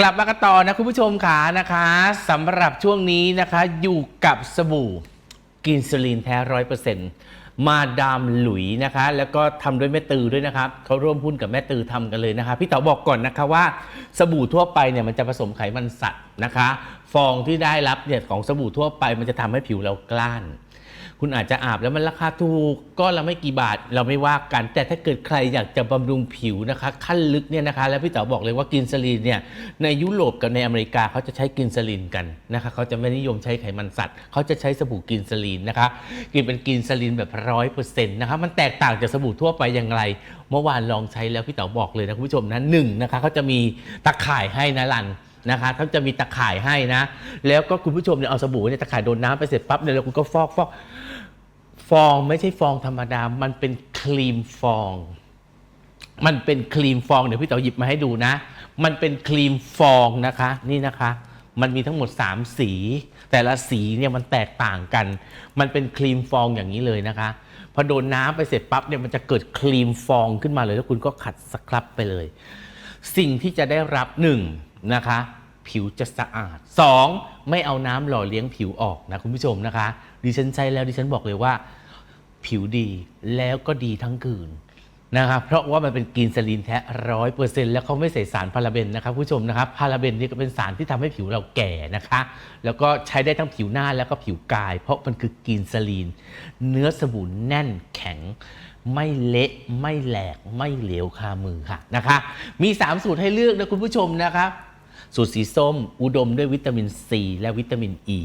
กลับมากันต่อนะคุณผู้ชมขานะคะสำหรับช่วงนี้นะคะอยู่กับสบู่กินซลีนแท้ร้อยเปอร์เซ็นต์มาดามหลุยนะคะ แล้วก็ทำด้วยแม่ตือด้วยนะครับเขาร่วมหุ้นกับแม่ตือทำกันเลยนะคะ พี่เต๋อบอกก่อนนะคะว่า สบู่ทั่วไปเนี่ยมันจะผสมไขมันสัตว์นะคะ ฟองที่ได้รับเนี่ยของสบู่ทั่วไปมันจะทำให้ผิวเรากล้าน คุณอาจจะอาบแล้วมันราคาถูกก็ละไม่กี่บาทเราไม่ว่ากัน แต่ถ้าเกิดใครอยากจะบำรุงผิวนะคะ ขั้นลึกเนี่ยนะคะ แล้วพี่เต๋อบอกเลยว่ากินซาลีนเนี่ยในยุโรปกับในอเมริกาเขาจะใช้กินซาลีนกันนะคะเขาจะไม่นิยมใช้ไขมันสัตว์เขาจะใช้สบู่กินซาลีนนะคะกินเป็นกินซาลีนแบบร้อยเปอร์เซ็นต์นะคะมันแตกต่างจากสบู่ทั่วไปอย่างไร เมื่อวานลองใช้แล้วพี่เต๋อบอกเลยนะคุณผู้ชมนะหนึ่งนะคะเขาจะมีตะข่ายให้นะลัน นะคะเขาจะมีตะข่ายให้นะ แล้วก็คุณผู้ชมเนี่ยเอาสบู่เนี่ยตะข่ายโดนน้ำไปเสร็จปั๊บเนี่ยแล้วคุณก็ฟอกฟอกฟองไม่ใช่ฟองธรรมดา มันเป็นครีมฟอง มันเป็นครีมฟองเดี๋ยวพี่เต๋อหยิบมาให้ดูนะ มันเป็นครีมฟองนะคะ นี่นะคะ มันมีทั้งหมด 3 สี แต่ละสีเนี่ยมันแตกต่างกัน มันเป็นครีมฟองอย่างนี้เลยนะคะพอโดนน้ำไปเสร็จปั๊บเนี่ยมันจะเกิดครีมฟองขึ้นมาเลยแล้วคุณก็ขัดสครับไปเลย สิ่งที่จะได้รับหนึ่ง นะคะ ผิวจะสะอาด 2. ไม่เอาน้ำหล่อเลี้ยงผิวออกนะคุณผู้ชมนะคะ ดิฉันใช้แล้วดิฉันบอกเลยว่า ผิวดีแล้วก็ดีทั้งคืนนะครับเพราะว่ามันเป็นกรีนซาลีนแท้ร้อยเปอร์เซ็นต์แล้วเขาไม่ใส่สารพาราเบนนะครับผู้ชมนะครับพาราเบนนี่ก็เป็นสารที่ทำให้ผิวเราแก่นะคะ แล้วก็ใช้ได้ทั้งผิวหน้าแล้วก็ผิวกาย เพราะมันคือกรีนซาลีนเนื้อสบู่แน่นแข็ง ไม่เละไม่แหลกไม่เหลวคามือค่ะนะคะ มี 3 สูตรให้เลือกนะคุณผู้ชมนะครับ สูตรสีส้มอุดมด้วยวิตามินซีและวิตามินอ e. ี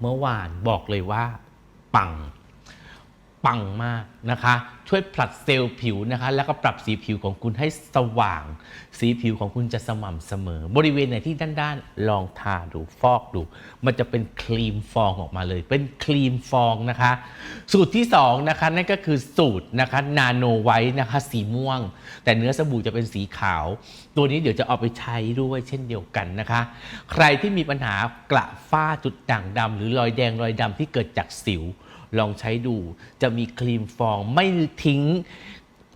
เมื่อวานบอกเลยว่า ปัง ปังมากนะคะ ช่วยผลัดเซลล์ผิวนะคะ แล้วก็ปรับสีผิวของคุณให้สว่าง สีผิวของคุณจะสม่ำเสมอ บริเวณไหนที่ด้านๆ ลองทาดูฟอกดู มันจะเป็นครีมฟองออกมาเลย เป็นครีมฟองนะคะ สูตรที่2นะคะนั่นก็คือสูตรนะคะนาโนไวท์นะคะสีม่วง แต่เนื้อสบู่จะเป็นสีขาว ตัวนี้เดี๋ยวจะเอาไปใช้ด้วยเช่นเดียวกันนะคะ ใครที่มีปัญหากระฝ้าจุดด่างดำหรือรอยแดงรอยดำที่เกิดจากสิว ลองใช้ดู จะมีครีมฟองไม่ทิ้ง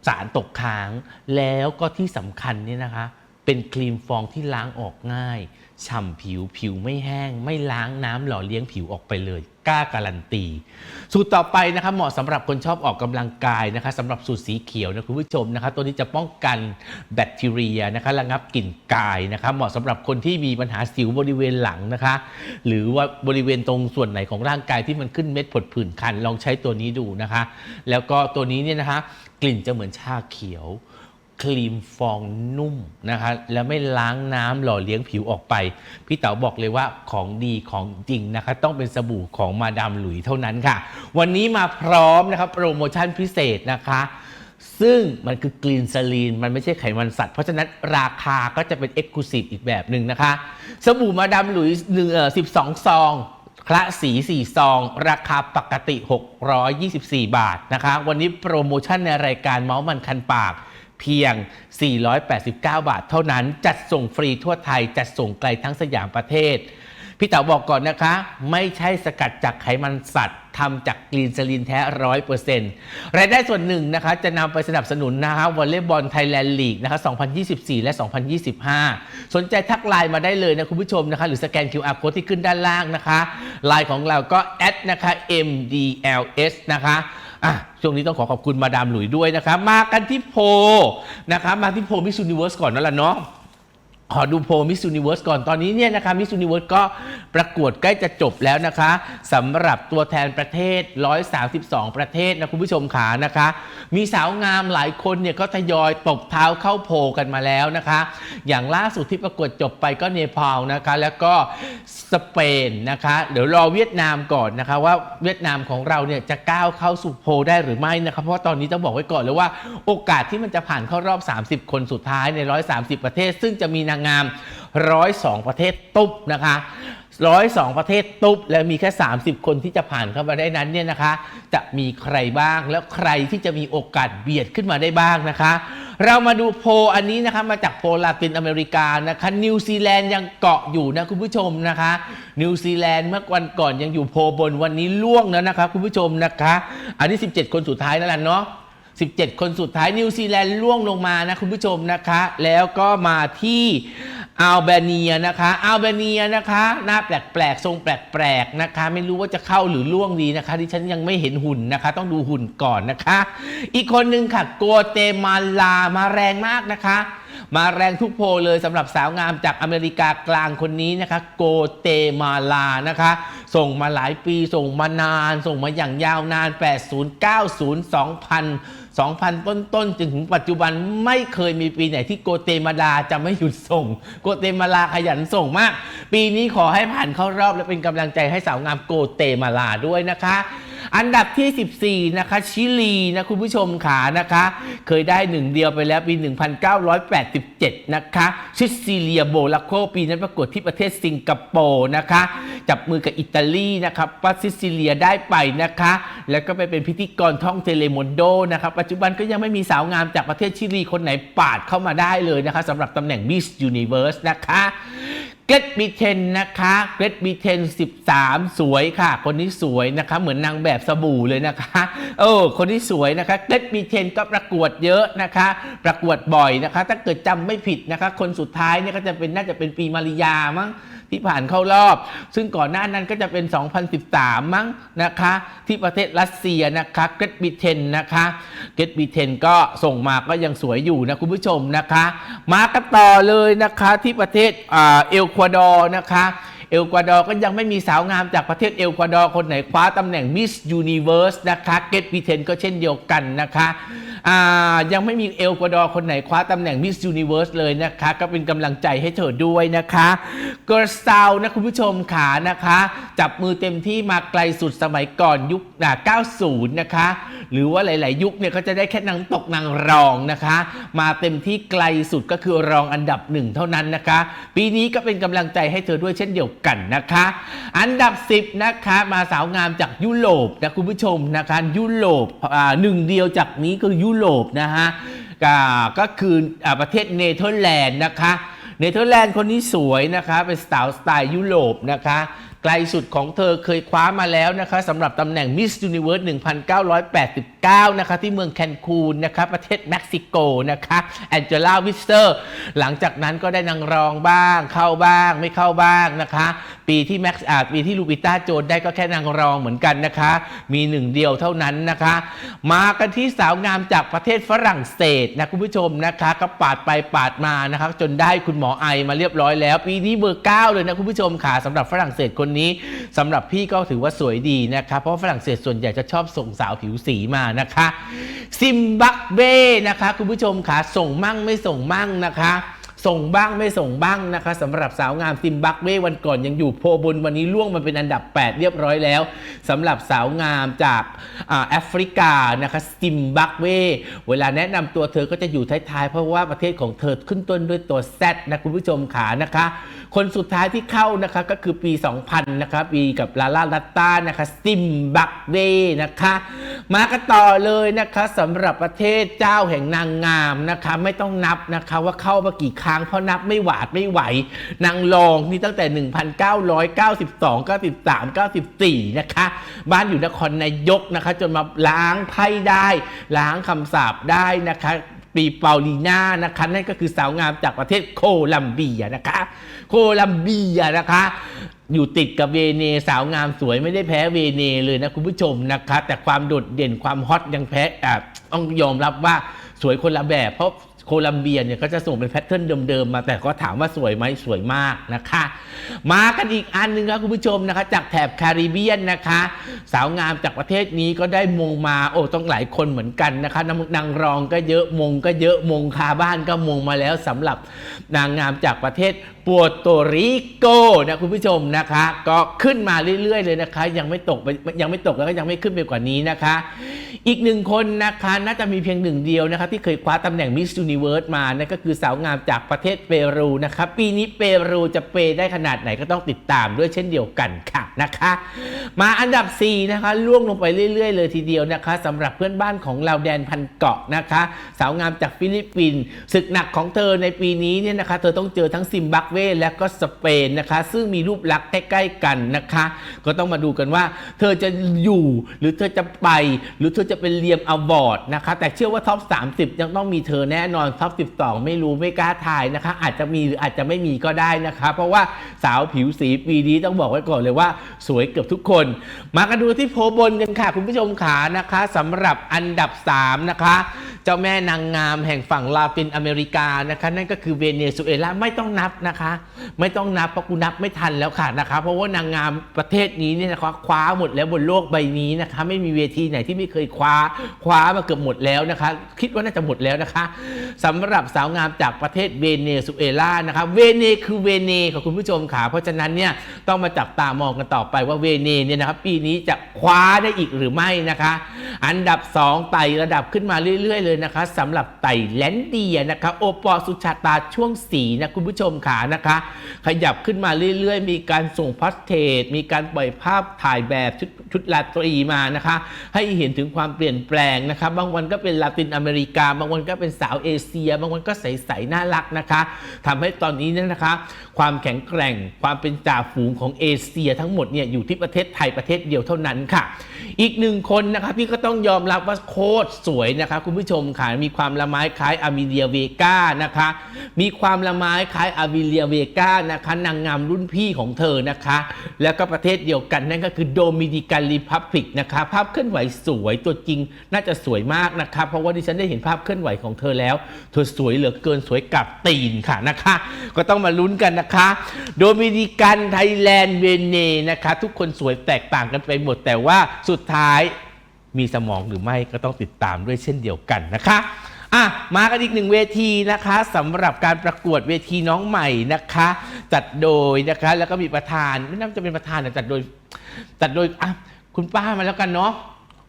สารตกค้าง แล้วก็ที่สำคัญเนี่ยนะคะ เป็นครีมฟองที่ล้างออกง่าย ฉ่ำผิวผิวไม่แห้ง ไม่ล้างน้ำหล่อเลี้ยงผิวออกไปเลย กล้าการันตี สูตรต่อไปนะคะเหมาะสำหรับคนชอบออกกำลังกายนะคะสำหรับสูตรสีเขียวนะคุณผู้ชมนะคะตัวนี้จะป้องกันแบคทีเรียนะคะระงับกลิ่นกายนะคะเหมาะสำหรับคนที่มีปัญหาสิวบริเวณหลังนะคะ หรือว่าบริเวณตรงส่วนไหนของร่างกายที่มันขึ้นเม็ดผดผื่นคันลองใช้ตัวนี้ดูนะคะ แล้วก็ตัวนี้เนี่ยนะคะกลิ่นจะเหมือนชาเขียว ครีมฟองนุ่มนะคะแล้วไม่ล้างน้ำหล่อเลี้ยงผิวออกไป พี่เต๋าบอกเลยว่าของดีของจริงนะคะ ต้องเป็นสบู่ของมาดามหลุยเท่านั้นค่ะ วันนี้มาพร้อมนะครับโปรโมชั่นพิเศษนะคะซึ่งมันคือกรีนซาลีน มันไม่ใช่ไขมันสัตว์ เพราะฉะนั้นราคาก็จะเป็นเอ็กซ์คลูซีฟอีกแบบหนึ่งนะคะ สบู่มาดามหลุยหนึ่งเอ่อสิบสองซองคละสี4ซอง ราคาปกติ 624 บาทนะคะ วันนี้โปรโมชั่นในรายการเมาส์มันคันปาก เพียง 489 บาท เท่านั้นจัดส่งฟรีทั่วไทย จัดส่งไกลทั้งสยามประเทศ พี่เต๋าบอกก่อนนะคะ ไม่ใช่สกัดจากไขมันสัตว์ทำจากกรีนซลินแท้ร้อยเปอร์เซ็นต์รายได้ส่วนหนึ่งนะคะ จะนำไปสนับสนุนนะคะวอลเลย์บอลไทยแลนด์ลีกนะคะ 2024 และ 2025 สนใจทักไลน์มาได้เลยนะคุณผู้ชมนะคะ หรือสแกน QR code ที่ขึ้นด้านล่างนะคะไลน์ของเราก็แอดนะคะ MDLS นะคะ อะช่วงนี้ต้องขอขอบคุณมาดามหลุยด้วยนะคะมากันที่โพลนะคะมาที่โพมิส s u นิเวิร์สก่อนนั่นแหละเนาะขอดูโพมิส s u นิเวิร์สก่อนตอนนี้เนี่ยนะคะมิส s u นิเวิร์สก็ประกวดใกล้จะจบแล้วนะคะสำหรับตัวแทนประเทศ 132 ประเทศนะคุณผู้ชมขานะคะ มีสาวงามหลายคนเนี่ยก็ทยอยตบเท้าเข้าโพลกันมาแล้วนะคะ อย่างล่าสุดที่ประกวดจบไปก็เนปาลนะคะ แล้วก็ สเปนนะคะ เดี๋ยวรอเวียดนามก่อนนะคะว่าเวียดนามของเราเนี่ยจะก้าวเข้าสู่โพได้หรือไม่นะคะเพราะตอนนี้ต้องบอกไว้ก่อนเลยว่าโอกาสที่มันจะผ่านเข้ารอบ 30 คนสุดท้ายใน 130 ประเทศ ซึ่งจะมีนางงาม 102 ประเทศตุบนะคะ ร้อยสองประเทศตุ๊บแล้วมีแค่ 30 คนที่จะผ่านเข้ามาได้นั้นเนี่ยนะคะ จะมีใครบ้างแล้วใครที่จะมีโอกาสเบียดขึ้นมาได้บ้างนะคะ เรามาดูโพลอันนี้นะคะมาจากโพลลาตินอเมริกานะคะนิวซีแลนด์ยังเกาะอยู่นะคุณผู้ชมนะคะ นิวซีแลนด์เมื่อวันก่อนยังอยู่โพลบนวันนี้ล่วงแล้วนะคะคุณผู้ชมนะคะ อันนี้ 17 คนสุดท้ายนั่นแหละเนาะ17 คนสุดท้ายนิวซีแลนด์ล่วงลงมานะคุณผู้ชมนะคะ แล้วก็มาที่ อัลเบเนียนะคะอัลเบเนียนะคะหน้าแปลกๆทรงแปลกๆนะคะ ไม่รู้ว่าจะเข้าหรือล่วงดีนะคะที่ฉันยังไม่เห็นหุ่นนะคะ ต้องดูหุ่นก่อนนะคะ อีกคนหนึ่งค่ะโกเตมาลามาแรงมากนะคะ มาแรงทุกโพลเลยสำหรับสาวงามจากอเมริกากลางคนนี้นะคะ โกเตมาลานะคะ ส่งมาหลายปีส่งมานาน ส่งมาอย่างยาวนาน 80 90 2000 2,000 ต้นๆจนถึงปัจจุบันไม่เคยมีปีไหนที่โกเตมาลาจะไม่หยุดส่ง โกเตมาลาขยันส่งมาก ปีนี้ขอให้ผ่านเข้ารอบและเป็นกำลังใจให้สาวงามโกเตมาลาด้วยนะคะ อันดับที่ 14 นะคะ ชิลีนะคุณผู้ชมขานะคะ เคยได้หนึ่งเดียวไปแล้วปี 1987 นะคะชิซิเลียโบลาโคปีนั้นประกวดที่ประเทศสิงคโปร์นะคะ จับมือกับอิตาลีนะครับปัสซิซิเลียได้ไปนะคะ แล้วก็ไปเป็นพิธีกรท่องเทเลมอนโดนะคะปัจจุบันก็ยังไม่มีสาวงามจากประเทศชิลีคนไหนปาดเข้ามาได้เลยนะคะสำหรับตำแหน่ง Miss Universe นะคะ รดบีเทนนะคะเกรดบีเทน13 สวยค่ะ คนนี้สวยนะคะ เหมือนนางแบบสบู่เลยนะคะเออคนที่สวยนะคะเกรดบีเทนก็ประกวดเยอะนะคะ ประกวดบ่อยนะคะ ถ้าเกิดจำไม่ผิดนะคะ คนสุดท้ายเนี่ยก็จะเป็นน่าจะเป็นปีมาริยามั้ง ที่ผ่านเข้ารอบ ซึ่งก่อนหน้านั้นก็จะเป็น 2013 มั้งนะคะ ที่ประเทศรัสเซียนะคะเกรดบีเทนนะคะเกรดบีเทนก็ส่งมาก็ยังสวยอยู่นะคุณผู้ชมนะคะ มากันต่อเลยนะคะที่ประเทศเอลควาดอร์นะคะเอลกวาดอร์ก็ยังไม่มีสาวงามจากประเทศเอลกวาดอร์คนไหนคว้าตำแหน่งมิสยูนิเว r ร์สนะคะเกตบีเทนก็เช่นเดียวกันนะคะ ยังไม่มีเอลกวาดอร์คนไหนคว้าตำแหน่งมิสยูนิเว r ร์สเลยนะคะ ก็เป็นกำลังใจให้เธอด้วยนะคะเกอร์ซาวนะคุณผู้ชมขานะคะ จับมือเต็มที่มาไกลสุดสมัยก่อนยุค90 นะคะ หรือว่าหลาย ๆ ยุคเนี่ยเขาจะได้แค่นางตกนางรองนะคะ มาเต็มที่ไกลสุดก็คือรองอันดับหนึ่งเท่านั้นนะคะ ปีนี้ก็เป็นกำลังใจให้เธอด้วยเช่นเดียวกันนะคะ อันดับ 10 นะคะมาสาวงามจากยุโรปนะคุณผู้ชมนะคะยุโรปหนึ่งเดียวจากนี้คือยุโรปนะฮะก็คือประเทศเนเธอร์แลนด์นะคะเนเธอร์แลนด์คนนี้สวยนะคะเป็นสาวสไตล์ยุโรปนะคะไกลสุดของเธอเคยคว้ามาแล้วนะคะสำหรับตำแหน่ง Miss Universe -19 นะคะที่เมืองแคนคูนนะคะประเทศเม็กซิโกนะคะแองเจล่าวิสเตอร์หลังจากนั้นก็ได้นางรองบ้าง เข้าบ้างไม่เข้าบ้างนะคะ ปีที่แม็กซ์อาปีที่ลูปิต้าโจนได้ก็แค่นางรองเหมือนกันนะคะ มีหนึ่งเดียวเท่านั้นนะคะ มากันที่สาวงามจากประเทศฝรั่งเศสนะคุณผู้ชมนะคะก็ปาดไปปาดมานะคะจนได้คุณหมอไอมาเรียบร้อยแล้ว ปีนี้เบอร์เก้าเลยนะคุณผู้ชมค่ะสำหรับฝรั่งเศสคนนี้สำหรับพี่ก็ถือว่าสวยดีนะคะเพราะฝรั่งเศสส่วนใหญ่จะชอบส่งสาวผิวสีมานะคะซิมบักเบนะคะคุณผู้ชมค่ะส่งมั่งไม่ส่งมั่งนะคะส่งบ้างไม่ส่งบ้างนะคะสำหรับสาวงามซิมบักเววันก่อนยังอยู่โพบนวันนี้ล่วงมาเป็นอันดับ 8 เรียบร้อยแล้วสำหรับสาวงามจากแอฟริกานะคะซิมบักเวเวลาแนะนำตัวเธอก็จะอยู่ท้ายๆ เพราะว่าประเทศของเธอขึ้นต้นด้วยตัว Z นะคุณผู้ชมขานะคะ คนสุดท้ายที่เข้านะคะก็คือปี 2000 นะคะปีกับลาลาลัตตานะคะซิมบักเวนะคะ มากันต่อเลยนะคะสำหรับประเทศเจ้าแห่งนางงามนะคะ ไม่ต้องนับนะคะว่าเข้ามากี่ครั้งเพราะนับไม่หวาดไม่ไหวนางรองนี่ตั้งแต่ 1992 93 94 นะคะ บ้านอยู่นครนายกนะคะ จนมาล้างไพ่ได้ ล้างคำสาปได้นะคะปีเปาลีน่านะคะนั่นก็คือสาวงามจากประเทศโคลัมเบียนะคะ โคลัมเบียนะคะ อยู่ติดกับเวเนสาวงามสวยไม่ได้แพ้เวเนเลยนะคุณผู้ชมนะคะ แต่ความโดดเด่นความฮอตยังแพ้อ่ต้องยอมรับว่าสวยคนละแบบ เพราะโคลัมเบียเนี่ยก็จะส่งเป็นแพทเทิร์นเดิมๆมาแต่ก็ถามว่าสวยไหมสวยมากนะคะ มากันอีกอันหนึ่งครับคุณผู้ชมนะคะ จากแถบแคริบเบียนนะคะ สาวงามจากประเทศนี้ก็ได้มงมาโอ้ต้องหลายคนเหมือนกันนะคะนางนางรองก็เยอะมงก็เยอะมงคาบ้านก็มงมาแล้วสำหรับนางงามจากประเทศปัวโตริโกนะคุณผู้ชมนะคะ ก็ขึ้นมาเรื่อย ๆ เลยนะคะ ยังไม่ตกไปยังไม่ตกแล้วก็ยังไม่ขึ้นไปกว่านี้นะคะ อีกหนึ่งคนนะคะน่าจะมีเพียงหนึ่งเดียวนะคะ ที่เคยคว้าตำแหน่งมิส s u นิเวิร์สมานั่นก็คือสาวงามจากประเทศเปรูนะคะปีนี้เปรูจะเปได้ขนาดไหนก็ต้องติดตามด้วยเช่นเดียวกันค่ะนะคะ มาอันดับ 4 นะคะล่วงลงไปเรื่อย ๆ เลยทีเดียวนะคะสำหรับเพื่อนบ้านของเราแดนพันเกาะนะคะ สาวงามจากฟิลิปปินส์ศึกหนักของเธอในปีนี้เนี่ยนะคะ เธอต้องเจอทั้งซิมบับเวและก็สเปนนะคะ ซึ่งมีรูปลักษณ์ใกล้ๆกันนะคะ ก็ต้องมาดูกันว่า เธอจะอยู่หรือเธอจะไป หรือเธอจะเป็นเลียมอวอร์ดนะคะ แต่เชื่อว่าท็อป 30 ยังต้องมีเธอแน่นอนท็อป 12 ไม่รู้ไม่กล้าถ่ายนะคะ อาจจะมีหรืออาจจะไม่มีก็ได้นะคะ เพราะว่าสาวผิวสีปีนี้ต้องบอกไว้ก่อนเลยว่าสวยเกือบทุกคน มากันดูที่โพบนกันค่ะ คุณผู้ชมขานะคะสำหรับอันดับ 3 นะคะ เจ้าแม่นางงามแห่งฝั่งลาตินอเมริกานะคะ นั่นก็คือเวเนซุเอลาไม่ต้องนับนะคะ ไม่ต้องนับเพราะกูนับไม่ทันแล้วค่ะนะคะ เพราะว่านางงามประเทศนี้เนี่ยนะคะคว้าหมดแล้วบนโลกใบนี้นะคะ ไม่มีเวทีไหนที่ไม่เคยคว้าคว้ามาเกือบหมดแล้วนะคะ คิดว่าน่าจะหมดแล้วนะคะสำหรับสาวงามจากประเทศเวเนซุเอลานะคะเวเนคือเวเนค่ะคุณผู้ชมค่ะเพราะฉะนั้นเนี่ยต้องมาจับตามองกันต่อไปว่าเวเนเนี่ยนะครับปีนี้จะคว้าได้อีกหรือไม่นะคะ อันดับ 2ไต่ระดับขึ้นมาเรื่อยๆเลยนะคะสำหรับไต่แลนเดียนะคะ โอปอลสุชาตาช่วงสีนะคุณผู้ชมขานะคะ ขยับขึ้นมาเรื่อยๆ มีการส่งพอสเทจมีการปล่อยภาพถ่ายแบบชุดชุดลาตรีมานะคะ ให้เห็นถึงความเปลี่ยนแปลงนะคะบางวันก็เป็นลาตินอเมริกา บางวันก็เป็นสาวเอเชีย บางวันก็ใสๆน่ารักนะคะทำให้ตอนนี้เนี่ยนะคะ ความแข็งแกร่งความเป็นจ่าฝูงของเอเชียทั้งหมดเนี่ยอยู่ที่ประเทศไทยประเทศเดียวเท่านั้นค่ะ อีกหนึ่งคนนะคะพี่ก็ต้องยอมรับว่าโคตรสวยนะคะคุณผู้ชมค่ะมีความละไม้คล้ายอามิเลียเวกานะคะ มีความละไม้คล้ายอามิเลียเวกานะคะนางงามรุ่นพี่ของเธอนะคะ แล้วก็ประเทศเดียวกันนั่นก็คือโดมินิกันรีพับลิกนะคะ ภาพเคลื่อนไหวสวยตัวจริงน่าจะสวยมากนะคะ เพราะว่าดิฉันได้เห็นภาพเคลื่อนไหวของเธอแล้ว เธอสวยเหลือเกินสวยกับตีนค่ะนะคะ ก็ต้องมาลุ้นกันนะคะ โดมินิกันไทยแลนด์เวเนนะคะ ทุกคนสวยแตกต่างกันไปหมดแต่ว่าสุดท้าย มีสมองหรือไม่ก็ต้องติดตามด้วยเช่นเดียวกันนะคะอะมากันอีกหนึ่งเวทีนะคะสำหรับการประกวดเวทีน้องใหม่นะคะ จัดโดยนะคะแล้วก็มีประธานไม่น่าจะเป็นประธานแต่จัดโดยจัดโดยอะคุณป้ามาแล้วกันเนาะ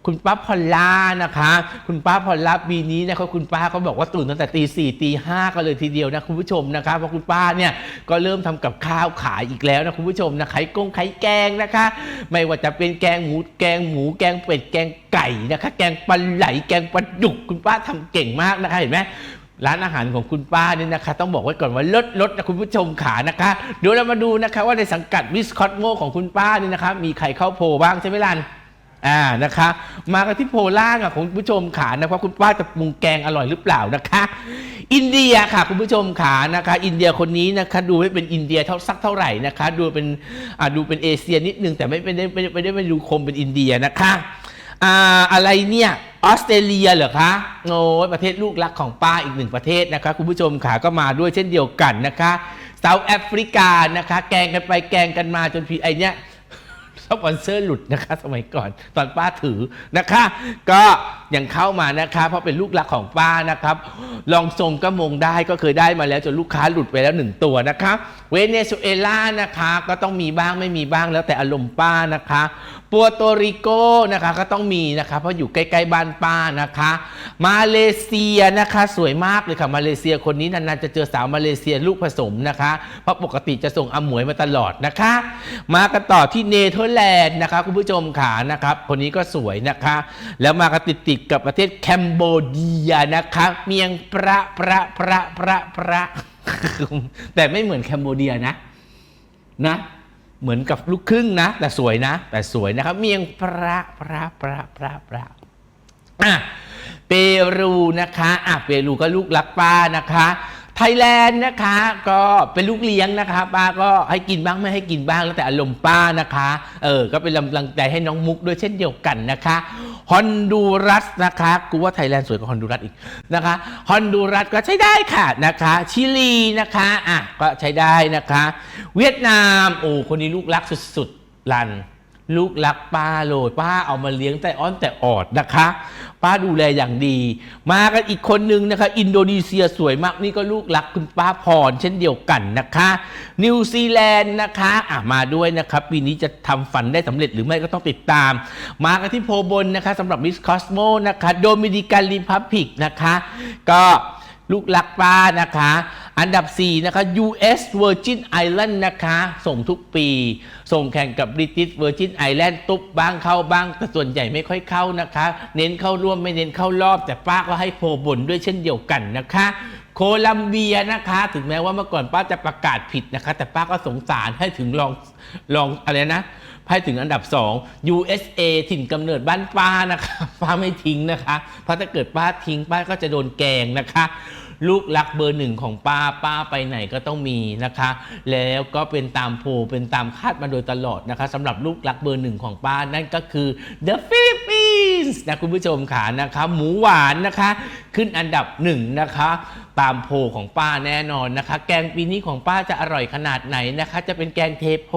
คุณป้าพอลล่านะคะ คุณป้าพอลล่าปีนี้นะคะคุณป้าเขาบอกว่าตื่นตั้งแต่ตีสี่ตีห้ากันเลยทีเดียวนะคุณผู้ชมนะคะเพราะคุณป้าเนี่ยก็เริ่มทำกับข้าวขายอีกแล้วนะคุณผู้ชมนะไข่กงไข่แกงนะคะ ไม่ว่าจะเป็นแกงหมูแกงหมูแกงเป็ดแกงไก่นะคะ แกงปลาไหลแกงปลาดุก คุณป้าทำเก่งมากนะคะเห็นไหมร้านอาหารของคุณป้านี่นะคะ ต้องบอกไว้ก่อนว่าลดลดนะคุณผู้ชมขานะคะเดี๋ยวเรามาดูนะคะว่าในสังกัดวิสคอตโมของคุณป้านี่นะคะมีใครเข้าโพบ้างใช่ไหมล่ะ อ่านะคะ มากันที่โพล่างอะคุณผู้ชมขานะครับคุณป้าจะปรุงแกงอร่อยหรือเปล่านะคะ อินเดียค่ะคุณผู้ชมขานะคะ อินเดียคนนี้นะคะ ดูไม่เป็นอินเดียเท่าสักเท่าไหร่นะคะ ดูเป็นอ่าดูเป็นเอเชียนิดนึงแต่ไม่ไม่ได้ไม่ได้ไม่ได้ไม่ดูคมเป็นอินเดียนะคะอ่าอะไรเนี่ยออสเตรเลียเหรอคะโอ้ประเทศลูกรักของป้าอีกหนึ่งประเทศนะคะ คุณผู้ชมขาก็มาด้วยเช่นเดียวกันนะคะเซาท์แอฟริกานะคะ แกงกันไปแกงกันมาจนพีไอเนี้ย สปอนเซอร์หลุดนะคะ สมัยก่อนตอนป้าถือนะคะ ก็ยังเข้ามานะคะ เพราะเป็นลูกหลักของป้านะครับ ลองทรงก็มงได้ก็เคยได้มาแล้วจนลูกค้าหลุดไปแล้วหนึ่งตัวนะคะ เวเนซุเอลานะคะก็ต้องมีบ้างไม่มีบ้างแล้วแต่อารมณ์ป้านะคะปัวโตริโกนะคะก็ต้องมีนะคะเพราะอยู่ใกล้ๆบ้านป้านะคะ มาเลเซียนะคะสวยมากเลยค่ะมาเลเซียคนนี้นานๆจะเจอสาวมาเลเซียลูกผสมนะคะเพราะปกติจะส่งอาหมวยมาตลอดนะคะ มากันต่อที่เนเธอร์แลนด์นะคะคุณผู้ชมขานะครับคนนี้ก็สวยนะคะ แล้วมากันติดๆกับประเทศแคนเบเดียนะคะเมียงประประประประประ แต่ไม่เหมือนแคนเบเดียนะนะเหมือนกับลูกครึ่งนะ แต่สวยนะ แต่สวยนะครับ เมียงประประประประประอะเปรูนะคะอะเปรูก็ลูกรักป้านะคะไทยแลนด์นะคะก็เป็นลูกเลี้ยงนะคะป้าก็ให้กินบ้างไม่ให้กินบ้างแล้วแต่อารมณ์ป้านะคะเออก็เป็นกำลังใจให้น้องมุกด้วยเช่นเดียวกันนะคะ ฮอนดูรัสนะคะกูว่าไทยแลนด์สวยกว่าฮอนดูรัสอีกนะคะฮอนดูรัสก็ใช้ได้ค่ะนะคะชิลีนะคะอะก็ใช้ได้นะคะ เวียดนามโอ้คนนี้ลูกรักสุดๆลัน ลูกรักป้าโลยป้าเอามาเลี้ยงแต่อ้อนแต่ออดนะคะ ป้าดูแลอย่างดี มากันอีกคนนึงนะคะ อินโดนีเซียสวยมากนี่ก็ลูกรักคุณป้าพร เช่นเดียวกันนะคะ นิวซีแลนด์นะคะอะมาด้วยนะครับปีนี้จะทำฝันได้สำเร็จหรือไม่ก็ต้องติดตาม มากันที่โพบนนะคะสำหรับมิสคอสโมนะคะโดมินิกันรีพับลิกนะคะ ก็ลูกรักป้านะคะ อันดับ 4 นะคะ US Virgin Island นะคะ ส่งทุกปี ส่งแข่งกับ British Virgin Island ตุ๊บบ้างเข้าบ้าง แต่ส่วนใหญ่ไม่ค่อยเข้านะคะ เน้นเข้าร่วมไม่เน้นเข้ารอบ แต่ป้าก็ให้โพบนด้วยเช่นเดียวกันนะคะโคลัมเบียนะคะ ถึงแม้ว่าเมื่อก่อนป้าจะประกาศผิดนะคะ แต่ป้าก็สงสารให้ถึงลองลองอะไรนะให้ถึงอันดับ 2 USA ถิ่นกำเนิดบ้านป้านะคะ ป้าไม่ทิ้งนะคะ เพราะถ้าเกิดป้าทิ้งป้าก็จะโดนแกงนะคะ ลูกรักเบอร์หนึ่งของป้าป้าไปไหนก็ต้องมีนะคะ แล้วก็เป็นตามโพเป็นตามคาดมาโดยตลอดนะคะสำหรับลูกรักเบอร์หนึ่งของป้านั่นก็คือ The f i p นะคุณผู้ชมขานะคะหมูหวานนะคะ ขึ้นอันดับหนึ่งนะคะ ตามโพของป้าแน่นอนนะคะ แกงปีนี้ของป้าจะอร่อยขนาดไหนนะคะ จะเป็นแกงเทโพ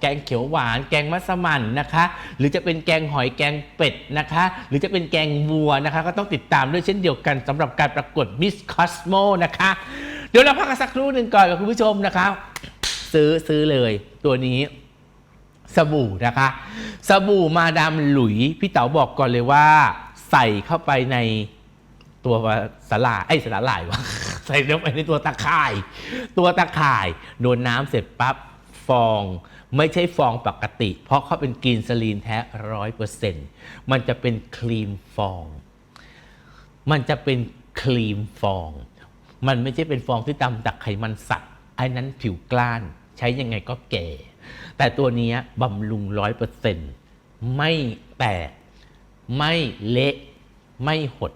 แกงเขียวหวาน แกงมัสมั่นนะคะ หรือจะเป็นแกงหอยแกงเป็ดนะคะ หรือจะเป็นแกงวัวนะคะ ก็ต้องติดตามด้วยเช่นเดียวกันสำหรับการประกวด Miss Cosmo นะคะเดี๋ยวเราพักกันสักครู่หนึ่งก่อนกับคุณผู้ชมนะคะ ซื้อซื้อเลยตัวนี้ สบู่นะคะ สบู่มาดามหลุย พี่เต๋าบอกก่อนเลยว่า ใส่เข้าไปในตัวสลาไอ้สลาหลายวะใส่ลงไปในตัวตะข่าย ตัวตะข่าย โดนน้ำเสร็จปั๊บฟองไม่ใช่ฟองปกติ เพราะเขาเป็นกรีนสลีนแท้ร้อยเปอร์เซ็นต์มันจะเป็นครีมฟอง มันจะเป็นครีมฟอง มันไม่ใช่เป็นฟองที่ตำจากไขมันสัตว์ไอ้นั้นผิวกล้าน ใช้ยังไงก็แก่ แต่ตัวนี้บำรุงร้อยเปอร์เซ็นต์ไม่แตก ไม่เละ ไม่หด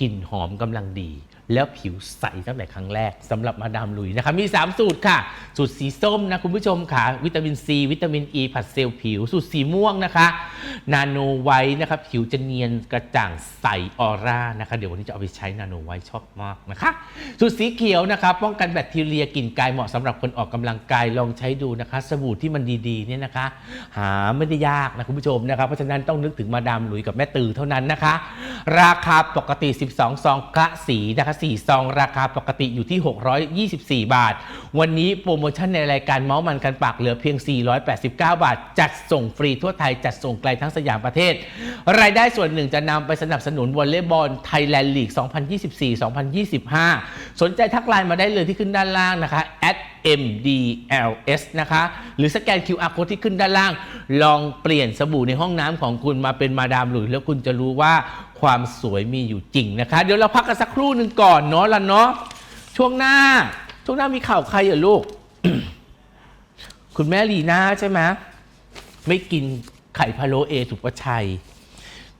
กลิ่นหอมกำลังดี แล้วผิวใสตั้งแต่ครั้งแรกสำหรับมาดามลุยนะคะมี 3 สูตรค่ะ สูตรสีส้มนะคุณผู้ชมค่ะ วิตามินซีวิตามินอ e, ีผัดเซลล์ผิว สูตรสีม่วงนะคะ นาโนไวท์นะคะผิวจะเนียนกระจ่างใสออร่านะคะ เดี๋ยววันนี้จะเอาไปใช้นาโนไวท์ชอบมากนะคะ สูตรสีเขียวนะคะป้องกันแบคทีเรียกลิ่นกายเหมาะสำหรับคนออกกำลังกายลองใช้ดูนะคะ สบู่ที่มันดีๆเนี่ยนะคะ หาไม่ได้ยากนะคุณผู้ชมนะคะเพราะฉะนั้นต้องนึกถึงมาดามลุยกับแม่ตือเท่านั้นนะคะ ราคาปกติ 12 ซองกะสีนะคะ4ซอง ราคาปกติอยู่ที่ 624 บาท วันนี้โปรโมชั่นในรายการเมาส์มันกันปากเหลือเพียง 489 บาท จัดส่งฟรีทั่วไทย จัดส่งไกลทั้งสยามประเทศ รายได้ส่วนหนึ่งจะนำไปสนับสนุนวอลเลย์บอลไทยแลนด์ลีก 2024-2025 สนใจทักไลน์มาได้เลยที่ขึ้นด้านล่างนะคะ @mdls นะคะ หรือสแกน QR code ที่ขึ้นด้านล่าง ลองเปลี่ยนสบู่ในห้องน้ำของคุณมาเป็นมาดามหลุยแล้วคุณจะรู้ว่า ความสวยมีอยู่จริงนะคะ เดี๋ยวเราพักกันสักครู่หนึ่งก่อนเนาะละเนาะช่วงหน้า ช่วงหน้ามีข่าวใครเหรอลูก คุณแม่ลีน่าใช่ไหมไม่กินไข่พะโล้เอสุปชัย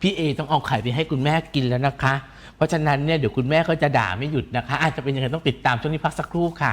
พี่เอต้องเอาไข่ไปให้คุณแม่กินแล้วนะคะ เพราะฉะนั้นเนี่ยเดี๋ยวคุณแม่ก็จะด่าไม่หยุดนะคะ อาจจะเป็นยังไงต้องติดตามช่วงนี้พักสักครู่ค่ะ